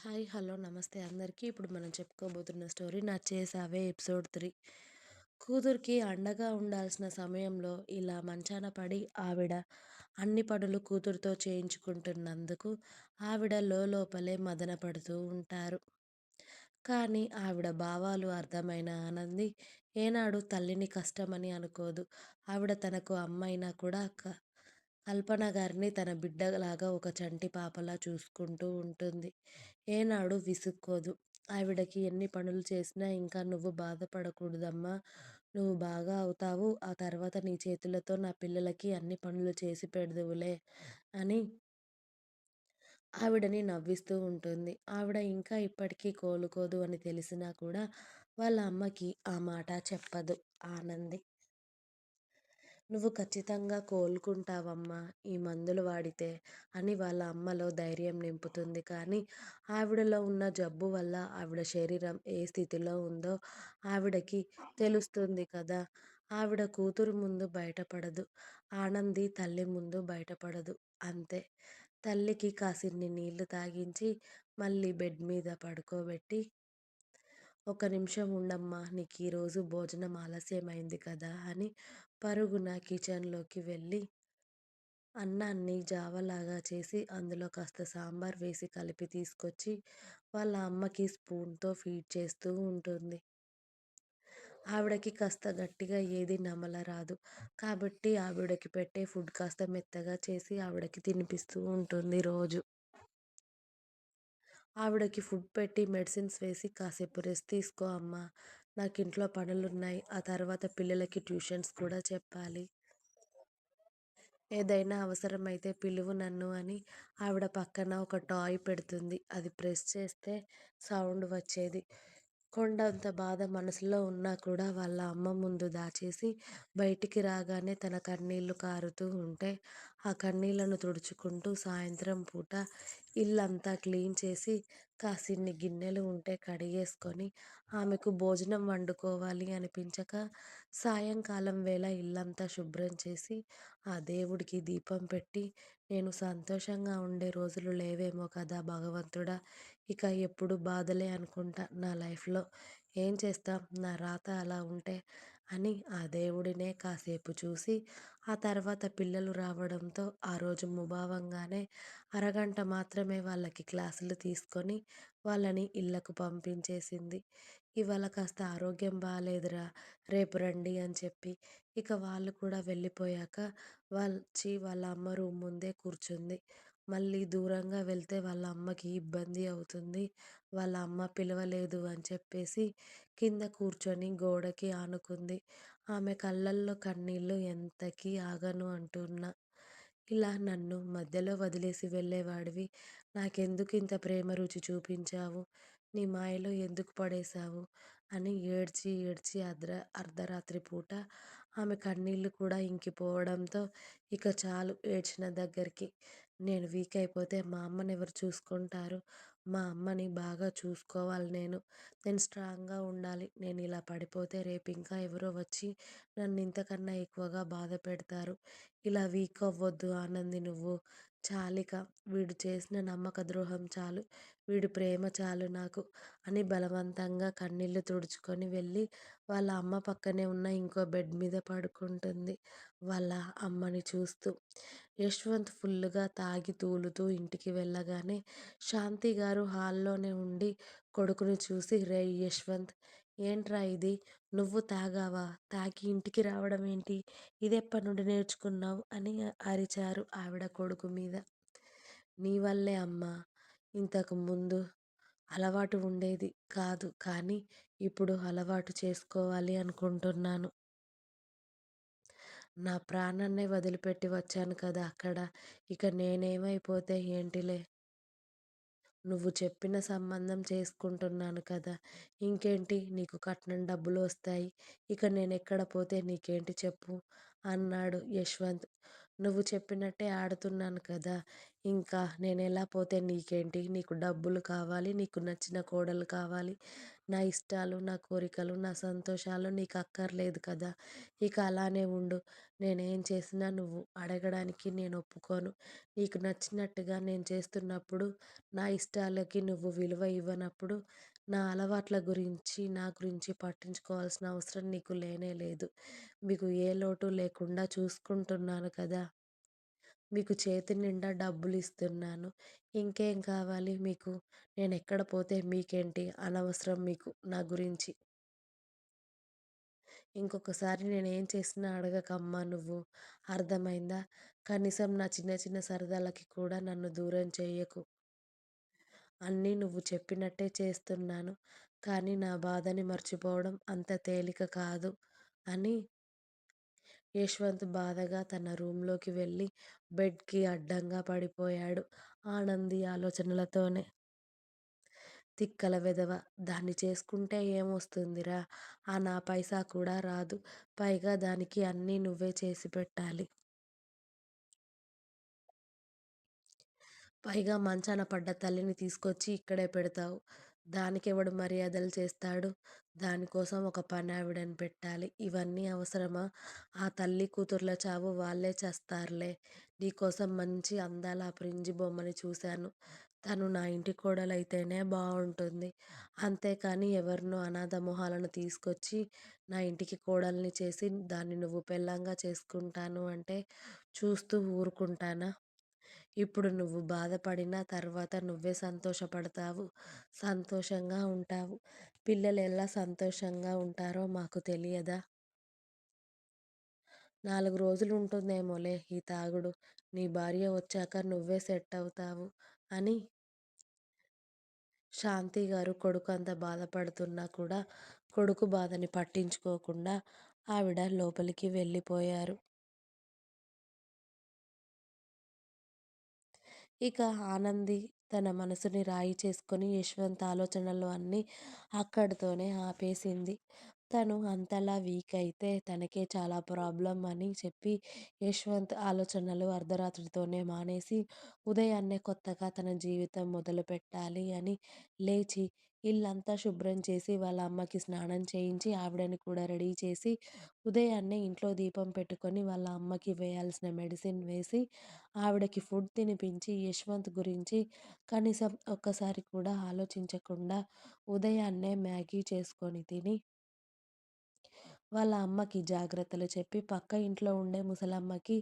Hi hello నమస్తే అందరికీ. ఇప్పుడు మనం చెప్పుకోబోతున్న స్టోరీ నా చేసావే ఎపిసోడ్ త్రీ. కూతురికి అండగా ఉండాల్సిన సమయంలో ఇలా మంచాన పడి ఆవిడ అన్ని పనులు కూతురుతో చేయించుకుంటున్నందుకు ఆవిడ లోపలే మదన పడుతూ ఉంటారు. కానీ ఆవిడ భావాలు అర్థమైన ఆనంది ఏనాడు తల్లిని కష్టమని అనుకోదు. ఆవిడ తనకు అమ్మైనా కూడా కల్పన గారిని తన బిడ్డలాగా ఒక చంటి పాపలా చూసుకుంటూ ఉంటుంది. ఏనాడు విసుక్కోదు. ఆవిడకి ఎన్ని పనులు చేసినా ఇంకా నువ్వు బాధపడకూడదమ్మా. నువ్వు బాగా అవుతావు. ఆ తర్వాత నీ చేతులతో నా పిల్లలకి అన్ని పనులు చేసి పెడదువులే అని ఆవిడని నవ్విస్తూ ఉంటుంది. ఆవిడ ఇంకా ఇప్పటికీ కోలుకోదు అని తెలిసినా కూడా వాళ్ళ అమ్మకి ఆ మాట చెప్పదు ఆనంది. నువ్వు ఖచ్చితంగా కోలుకుంటావమ్మా ఈ మందులు వాడితే అని వాళ్ళ అమ్మలో ధైర్యం నింపుతుంది. కానీ ఆవిడలో ఉన్న జబ్బు వల్ల ఆవిడ శరీరం ఏ స్థితిలో ఉందో ఆవిడకి తెలుస్తుంది కదా! ఆవిడ కూతురు ముందు బయటపడదు. ఆనంది తల్లి ముందు బయటపడదు. అంతే. తల్లికి కాసిన్ని నీళ్ళు తాగించి మళ్ళీ బెడ్ మీద పడుకోబెట్టి ఒక నిమిషం ఉండమ్మా నీకు ఈరోజు భోజనం ఆలస్యమైంది కదా అని పరుగున కిచెన్లోకి వెళ్ళి అన్నాన్ని జావలాగా చేసి అందులో కాస్త సాంబార్ వేసి కలిపి తీసుకొచ్చి వాళ్ళ అమ్మకి స్పూన్తో ఫీడ్ చేస్తూ ఉంటుంది. ఆవిడకి కాస్త గట్టిగా ఏది నమలరాదు. కాబట్టి ఆవిడకి పెట్టే ఫుడ్ కాస్త మెత్తగా చేసి ఆవిడకి తినిపిస్తూ ఉంటుంది రోజు ఆవిడకి ఫుడ్ పెట్టి మెడిసిన్స్ వేసి కాసేపు రెస్ట్ తీసుకో అమ్మా! నాకు ఇంట్లో పనులు ఉన్నాయి ఆ తర్వాత పిల్లలకి ట్యూషన్స్ కూడా చెప్పాలి. ఏదైనా అవసరమైతే పిలువు నన్ను అని ఆవిడ పక్కన ఒక టాయ్ పెడుతుంది. అది ప్రెస్ చేస్తే సౌండ్ వచ్చేది. కొండంత బాధ మనసులో ఉన్నా కూడా వాళ్ళ అమ్మ ముందు దాచేసి బయటికి రాగానే తన కన్నీళ్ళు కారుతూ ఉంటే ఆ కన్నీళ్ళను తుడుచుకుంటూ సాయంత్రం పూట ఇల్లంతా క్లీన్ చేసి కాసిన్ని గిన్నెలు ఉంటే కడిగేసుకొని ఆమెకు భోజనం వండుకోవాలి అనిపించక సాయంకాలం వేళ ఇల్లంతా శుభ్రం చేసి ఆ దేవుడికి దీపం పెట్టి నేను సంతోషంగా ఉండే రోజులు లేవేమో కదా భగవంతుడా! ఇక ఎప్పుడూ బాధలే అనుకుంటా నా లైఫ్లో. ఏం చేస్తాం నా రాత అలా ఉంటే అని ఆ దేవుడినే కాసేపు చూసి ఆ తర్వాత పిల్లలు రావడంతో ఆ రోజు ముభావంగానే అరగంట మాత్రమే వాళ్ళకి క్లాసులు తీసుకొని వాళ్ళని ఇళ్ళకు పంపించేసింది. ఇవాళ కాస్త ఆరోగ్యం బాగాలేదురా రేపు రండి అని చెప్పి. ఇక వాళ్ళు కూడా వెళ్ళిపోయాక వాళ్ళ వాళ్ళ అమ్మ రూమ్ ముందే కూర్చుంది. మళ్ళీ దూరంగా వెళ్తే వాళ్ళ అమ్మకి ఇబ్బంది అవుతుంది. వాళ్ళ అమ్మ పిలవలేదు అని చెప్పేసి కింద కూర్చొని గోడకి ఆనుకుంది. ఆమె కళ్ళల్లో కన్నీళ్ళు ఎంతకీ ఆగను అంటున్నా. ఇలా నన్ను మధ్యలో వదిలేసి వెళ్ళేవాడివి నాకెందుకింత ప్రేమ రుచి చూపించావు? నీ మాయలో ఎందుకు పడేశావు? అని ఏడ్చి ఏడ్చి అర్ధ అర్ధరాత్రి పూట ఆమె కన్నీళ్ళు కూడా ఇంకిపోవడంతో ఇక చాలు ఏడ్చిన దగ్గరికి. నేను వీక్ అయిపోతే మా అమ్మని ఎవరు చూసుకుంటారు? మా అమ్మని బాగా చూసుకోవాలి నేను. నేను స్ట్రాంగ్గా ఉండాలి. నేను ఇలా పడిపోతే రేపు ఇంకా ఎవరో వచ్చి నన్ను ఇంతకన్నా ఎక్కువగా బాధపెడతారు. ఇలా వీక్ అవ్వద్దు ఆనంది నువ్వు. చాలిక. వీడు చేసిన నమ్మక ద్రోహం చాలు. వీడి ప్రేమ చాలు నాకు అని బలవంతంగా కన్నీళ్ళు తుడుచుకొని వెళ్ళి వాళ్ళ అమ్మ పక్కనే ఉన్న ఇంకో బెడ్ మీద పడుకుంటుంది వాళ్ళ అమ్మని చూస్తూ. యశ్వంత్ ఫుల్లుగా తాగి తూలుతూ ఇంటికి వెళ్ళగానే శాంతి గారు హాల్లోనే ఉండి కొడుకుని చూసి రే యశ్వంత్! ఏంట్రా ఇది? నువ్వు తాగావా? తాగి ఇంటికి రావడం ఏంటి? ఇదెప్పట్నుండి నేర్చుకున్నావు అని అరిచారు ఆవిడ కొడుకు మీద. నీ వల్లే అమ్మా! ఇంతకు ముందు అలవాటు ఉండేది కాదు కానీ ఇప్పుడు అలవాటు చేసుకోవాలి అనుకుంటున్నాను. నా ప్రాణాన్నే వదిలిపెట్టి వచ్చాను కదా అక్కడ. ఇక నేనేమైపోతే ఏంటిలే. నువ్వు చెప్పిన సంబంధం చేసుకుంటున్నాను కదా! ఇంకేంటి నీకు కట్నం డబ్బులు వస్తాయి. ఇక నేను ఎక్కడ పోతే నీకేంటి చెప్పు? అన్నాడు యశ్వంత్. నువ్వు చెప్పినట్టే ఆడుతున్నాను కదా! ఇంకా నేను ఎలా పోతే నీకేంటి? నీకు డబ్బులు కావాలి నీకు నచ్చిన కోడలు కావాలి. నా ఇష్టాలు నా కోరికలు నా సంతోషాలు నీకు అక్కర్లేదు కదా! ఇక అలానే ఉండు. నేనేం చేసినా నువ్వు అడగడానికి నేను ఒప్పుకోను. నీకు నచ్చినట్టుగా నేను చేస్తున్నప్పుడు నా ఇష్టాలకి నువ్వు విలువ ఇవ్వనప్పుడు నా అలవాట్ల గురించి నా గురించి పట్టించుకోవాల్సిన అవసరం నీకు లేనే లేదు. మీకు ఏ లోటు లేకుండా చూసుకుంటున్నాను కదా! మీకు చేతి నిండా డబ్బులు ఇస్తున్నాను ఇంకేం కావాలి మీకు? నేను ఎక్కడ పోతే మీకేంటి అనవసరం మీకు నా గురించి. ఇంకొకసారి నేనేం చేసినా అడగకమ్మా నువ్వు. అర్థమైందా? కనీసం నా చిన్న చిన్న సరదాలకి కూడా నన్ను దూరం చేయకు. అన్నీ నువ్వు చెప్పినట్టే చేస్తున్నాను. కానీ నా బాధని మర్చిపోవడం అంత తేలిక కాదు అని యశ్వంత్ బాధగా తన రూంలోకి వెళ్ళి బెడ్కి అడ్డంగా పడిపోయాడు ఆనంది ఆలోచనలతోనే. తిక్కల వెధవ దాన్ని చేసుకుంటే ఏమొస్తుందిరా? ఆ నా పైసా కూడా రాదు. పైగా దానికి అన్నీ నువ్వే చేసి పెట్టాలి. పైగా మంచాన పడ్డ తల్లిని తీసుకొచ్చి ఇక్కడే పెడతావు. దానికెవడు మర్యాదలు చేస్తాడు? దానికోసం ఒక పనావిడని పెట్టాలి. ఇవన్నీ అవసరమా? ఆ తల్లి కూతుర్ల చావు వాళ్ళే చేస్తారులే. నీకోసం మంచి అందాల ప్రింజి బొమ్మని చూశాను. తను నా ఇంటి కోడలైతేనే బాగుంటుంది అంతేకాని ఎవరినో అనాథ మొహాలను తీసుకొచ్చి నా ఇంటికి కోడల్ని చేసి దాన్ని నువ్వు పెళ్ళంగా చేసుకుంటాను అంటే చూస్తూ ఊరుకుంటానా? ఇప్పుడు నువ్వు బాధపడిన తర్వాత నువ్వే సంతోషపడతావు సంతోషంగా ఉంటావు. పిల్లలు ఎలా సంతోషంగా ఉంటారో మాకు తెలియదా? నాలుగు రోజులు ఉంటుందేమోలే ఈ తాగుడు. నీ భార్య వచ్చాక నువ్వే సెట్ అవుతావు అని శాంతి గారు కొడుకు అంత బాధపడుతున్నా కూడా కొడుకు బాధని పట్టించుకోకుండా ఆవిడ లోపలికి వెళ్ళిపోయారు. ఇక ఆనంది తన మనసుని రాయి చేసుకొని యశ్వంత్ ఆలోచనలు అన్నీ అక్కడితోనే ఆపేసింది. తను అంతలా వీక్ అయితే తనకే చాలా ప్రాబ్లం అని చెప్పి యశ్వంత్ ఆలోచనలు అర్ధరాత్రితోనే మానేసి ఉదయాన్నే కొత్తగా తన జీవితం మొదలు పెట్టాలి అని లేచి ఇల్లంతా శుభ్రం చేసి వాళ్ళ అమ్మకి స్నానం చేయించి ఆవిడని కూడా రెడీ చేసి ఉదయాన్నే ఇంట్లో దీపం పెట్టుకొని వాళ్ళ అమ్మకి వేయాల్సిన మెడిసిన్ వేసి ఆవిడకి ఫుడ్ తినిపించి యశ్వంత్ గురించి కనీసం ఒక్కసారి కూడా ఆలోచించకుండా ఉదయాన్నే మ్యాగీ చేసుకొని తిని వాళ్ళ అమ్మకి జాగ్రత్తలు చెప్పి పక్క ఇంట్లో ఉండే ముసలమ్మకి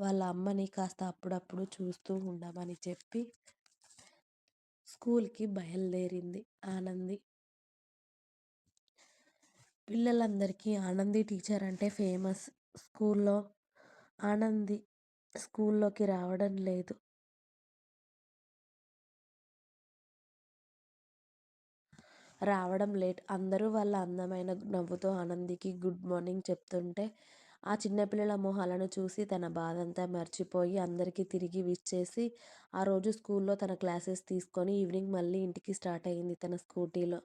వాళ్ళ అమ్మని కాస్త అప్పుడప్పుడు చూస్తూ ఉండమని చెప్పి స్కూల్కి బయలుదేరింది ఆనంది. పిల్లలందరికీ ఆనంది టీచర్ అంటే ఫేమస్. స్కూల్లో ఆనంది స్కూల్లోకి రావడం లేదు. రావడం లేట్. అందరూ వాళ్ళ అందమైన నవ్వుతో ఆనందికి గుడ్ మార్నింగ్ చెప్తుంటే ఆ చిన్నపిల్లల మొహాలను చూసి తన బాధంతా మర్చిపోయి అందరికీ తిరిగి విష్ చేసి ఆ రోజు స్కూల్లో తన క్లాసెస్ తీసుకొని ఈవినింగ్ మళ్ళీ ఇంటికి స్టార్ట్ అయ్యింది తన స్కూటీలో.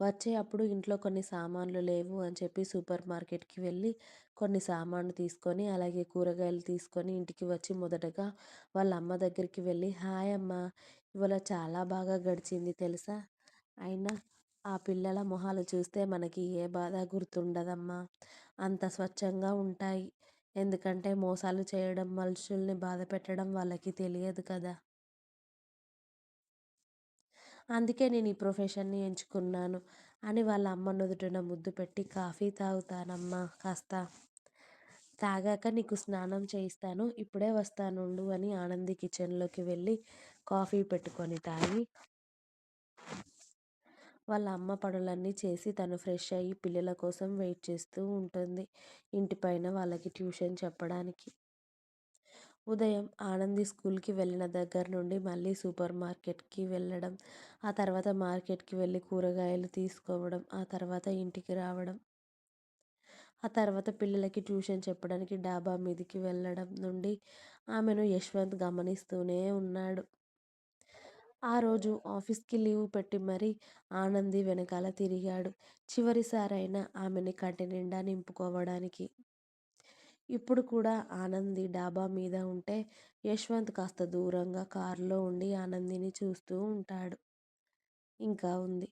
వచ్చే అప్పుడు ఇంట్లో కొన్ని సామాన్లు లేవు అని చెప్పి సూపర్ మార్కెట్కి వెళ్ళి కొన్ని సామాన్లు తీసుకొని అలాగే కూరగాయలు తీసుకొని ఇంటికి వచ్చి మొదటగా వాళ్ళ అమ్మ దగ్గరికి వెళ్ళి హాయ్ అమ్మ ఇవాళ చాలా బాగా గడిచింది తెలుసా? అయినా ఆ పిల్లల మొహాలు చూస్తే మనకి ఏ బాధ గుర్తుండదమ్మా. అంత స్వచ్ఛంగా ఉంటాయి. ఎందుకంటే మోసాలు చేయడం మనుషుల్ని బాధ పెట్టడం వాళ్ళకి తెలియదు కదా. అందుకే నేను ఈ ప్రొఫెషన్ని ఎంచుకున్నాను. అని వాళ్ళ అమ్మ నుదుటిన ముద్దు పెట్టి కాఫీ తాగుతానమ్మా కాస్త. తాగాక నీకు స్నానం చేయిస్తాను. ఇప్పుడే వస్తానుండు అని ఆనంది కిచెన్లోకి వెళ్ళి కాఫీ పెట్టుకొని తాగి వాళ్ళ అమ్మ పనులన్నీ చేసి తను ఫ్రెష్ అయ్యి పిల్లల కోసం వెయిట్ చేస్తూ ఉంటుంది. ఇంటిపైన వాళ్ళకి ట్యూషన్ చెప్పడానికి. ఉదయం ఆనంది స్కూల్కి వెళ్ళిన దగ్గర నుండి మళ్ళీ సూపర్ మార్కెట్కి వెళ్ళడం ఆ తర్వాత మార్కెట్కి వెళ్ళి కూరగాయలు తీసుకోవడం ఆ తర్వాత ఇంటికి రావడం. ఆ తర్వాత పిల్లలకి ట్యూషన్ చెప్పడానికి డాబా మీదికి వెళ్ళడం నుండి ఆమెను యశ్వంత్ గమనిస్తూనే ఉన్నాడు. ఆ రోజు ఆఫీస్కి లీవ్ పెట్టి మరీ ఆనంది వెనకాల తిరిగాడు చివరిసారైనా ఆమెని కంటి నిండా నింపుకోవడానికి ఇప్పుడు కూడా ఆనంది డాబా మీద ఉంటే యశ్వంత్ కాస్త దూరంగా కారులో ఉండి ఆనందిని చూస్తూ ఉంటాడు. ఇంకా ఉంది.